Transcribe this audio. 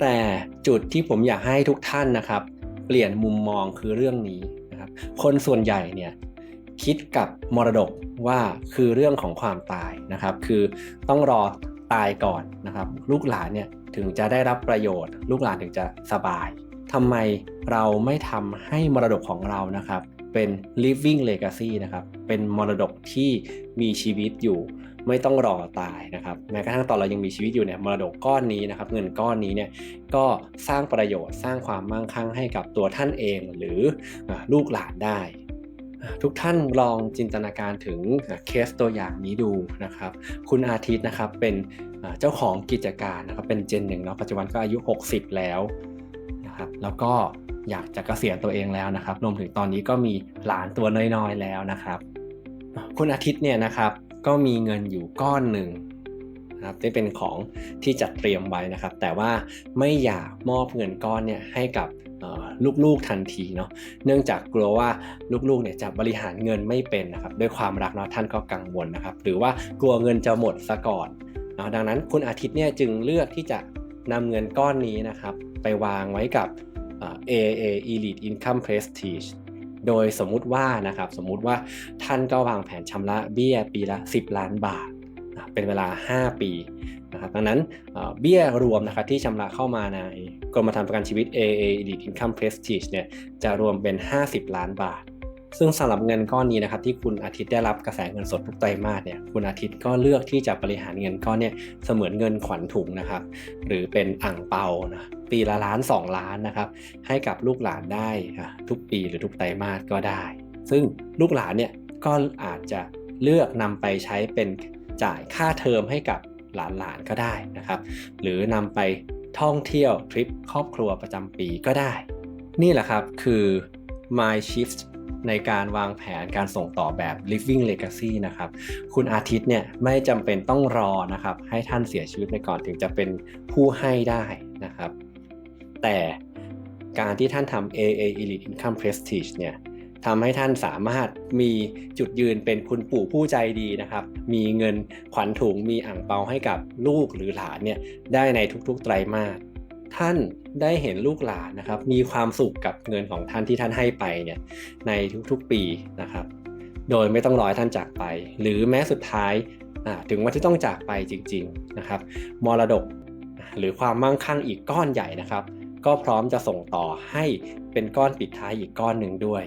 แต่จุดที่ผมอยากให้ทุกท่านนะครับ เปลี่ยนมุมมองคือเรื่องนี้นะครับ คนส่วนใหญ่เนี่ยคิดกับมรดกว่าคือเรื่องของความตายนะครับ คือต้องรอตายก่อนนะครับ ลูกหลานเนี่ยถึงจะได้รับประโยชน์ ลูกหลานถึงจะสบายทำไมเราไม่ทำให้มรดกของเรานะครับ เป็น living legacy นะครับ เป็นมรดกที่มีชีวิตอยู่ไม่ต้องรอตายนะครับ แม้กระทั่งตอนเรายังมีชีวิตอยู่เนี่ยมรดกก้อนนี้นะครับ เงินก้อนนี้เนี่ยก็สร้างประโยชน์สร้างความมั่งคั่งให้กับตัวท่านเองหรือลูกหลานได้ ทุกท่านลองจินตนาการถึงเคสตัวอย่างนี้ดูนะครับ คุณอาทิตย์นะครับเป็นเจ้าของกิจการนะครับเป็นเจนหนึ่งเนาะปัจจุบันก็อายุ 60 แล้วนะครับแล้วก็ อยากจะเกษียณตัวเองแล้วนะครับ รวมถึงตอนนี้ก็มีหลานตัวน้อยๆแล้วนะครับ คุณอาทิตย์เนี่ยนะครับก็มีเงินอยู่ก้อนหนึ่งนะครับที่เป็นของที่จัดเตรียมไว้นะครับ แต่ว่าไม่อยากมอบเงินก้อนเนี่ยให้กับลูกๆทันทีเนาะเนื่องจากกลัวว่าลูกๆเนี่ยจะบริหารเงินไม่เป็นนะครับด้วยความรักเนาะท่านก็กังวลนะครับ หรือว่ากลัวเงินจะหมดซะก่อนเนาะดังนั้นคุณอาทิตย์เนี่ยจึงเลือกที่จะนำเงินก้อนนี้นะครับ ไปวางไว้กับ AAA Elite Income Prestige โดยสมมุติว่านะครับสมมุติว่าท่านก็วางแผนชำระเบี้ยปีละ 10 ล้านบาท เป็นเวลา 5 ปีนะครับดังนั้นเอ่อเบี้ยรวมนะครับที่ชำระเข้ามาในกรมธรรม์ประกันชีวิต AA Elite Income Prestige เนี่ยจะรวมเป็น 50 ล้านบาท ซึ่งสำหรับเงินก้อนนี้นะครับที่คุณอาทิตย์ได้รับกระแสเงินสดทุกไตรมาสเนี่ยคุณอาทิตย์ก็เลือกที่จะบริหารเงินก้อนเนี่ยเสมือนเงินขวัญถุงนะครับหรือเป็นอ่างเปานะปีละล้าน 2 ล้านนะครับให้กับลูกหลานได้ทุกปีหรือทุกไตรมาสก็ได้ ซึ่งลูกหลานเนี่ยก็อาจจะเลือกนำไปใช้เป็นจ่ายค่าเทอมให้กับหลานๆก็ได้นะครับ หรือนำไปท่องเที่ยวทริปครอบครัวประจำปีก็ได้ นี่แหละครับคือ My Shift ในการวางแผนการส่งต่อแบบ living legacy นะครับ คุณอาทิตย์เนี่ยไม่จำเป็นต้องรอนะครับ ให้ท่านเสียชีวิตไปก่อนถึงจะเป็นผู้ให้ได้นะครับ แต่การที่ท่านทำ AA Elite Income Prestige เนี่ยทำให้ท่านสามารถมีจุดยืนเป็นคุณปู่ผู้ใจดีนะครับ มีเงินขวัญถุงมีอ่างเปาให้กับลูกหรือหลานเนี่ยได้ในทุกๆไตรมาส ท่านได้เห็นลูกหลานนะครับ มีความสุขกับเงินของท่านที่ท่านให้ไปเนี่ยในทุกๆปีนะครับ โดยไม่ต้องรอให้ท่านจากไป หรือแม้สุดท้ายถึงวันที่ต้องจากไปจริง ๆนะครับ มรดกหรือความมั่งคั่งอีกก้อนใหญ่นะครับ ก็พร้อมจะส่งต่อให้เป็นก้อนปิดท้ายอีกก้อนหนึ่งด้วย